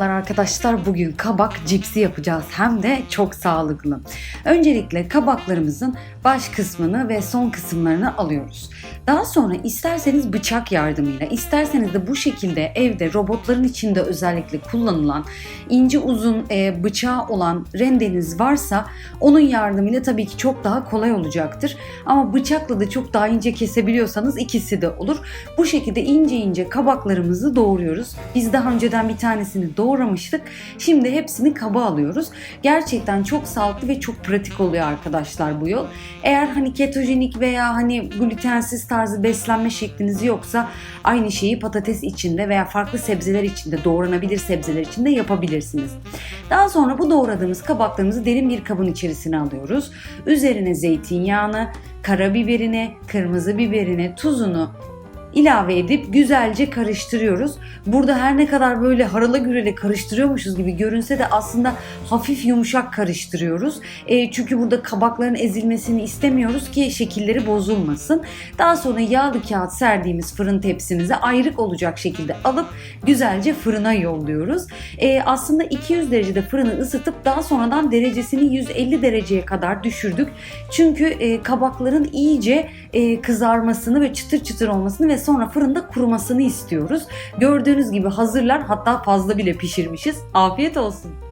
Arkadaşlar bugün kabak cipsi yapacağız hem de çok sağlıklı. Öncelikle kabaklarımızın baş kısmını ve son kısımlarını alıyoruz. Daha sonra isterseniz bıçak yardımıyla, isterseniz de bu şekilde evde robotların içinde özellikle kullanılan ince uzun e, bıçağı olan rendeniz varsa onun yardımıyla tabii ki çok daha kolay olacaktır. Ama bıçakla da çok daha ince kesebiliyorsanız ikisi de olur. Bu şekilde ince ince kabaklarımızı doğruyoruz. Biz daha önceden bir tanesini doğramıştık. Şimdi hepsini kaba alıyoruz. Gerçekten çok sağlıklı ve çok pratik oluyor arkadaşlar bu yol. Eğer hani ketojenik veya hani glutensiz tarzı beslenme şekliniz yoksa aynı şeyi patates içinde veya farklı sebzeler içinde doğranabilir sebzeler içinde yapabilirsiniz. Daha sonra bu doğradığımız kabaklarımızı derin bir kabın içerisine alıyoruz. Üzerine zeytinyağını, karabiberini, kırmızı biberini, tuzunu ilave edip güzelce karıştırıyoruz. Burada her ne kadar böyle harala gürele karıştırıyormuşuz gibi görünse de aslında hafif yumuşak karıştırıyoruz. E, çünkü burada kabakların ezilmesini istemiyoruz ki şekilleri bozulmasın. Daha sonra yağlı kağıt serdiğimiz fırın tepsimize ayrık olacak şekilde alıp güzelce fırına yolluyoruz. E, aslında 200 derecede fırını ısıtıp daha sonradan derecesini 150 dereceye kadar düşürdük. Çünkü e, kabakların iyice e, kızarmasını ve çıtır çıtır olmasını ve sonra fırında kurumasını istiyoruz. Gördüğünüz gibi hazırlar hatta fazla bile pişirmişiz. Afiyet olsun.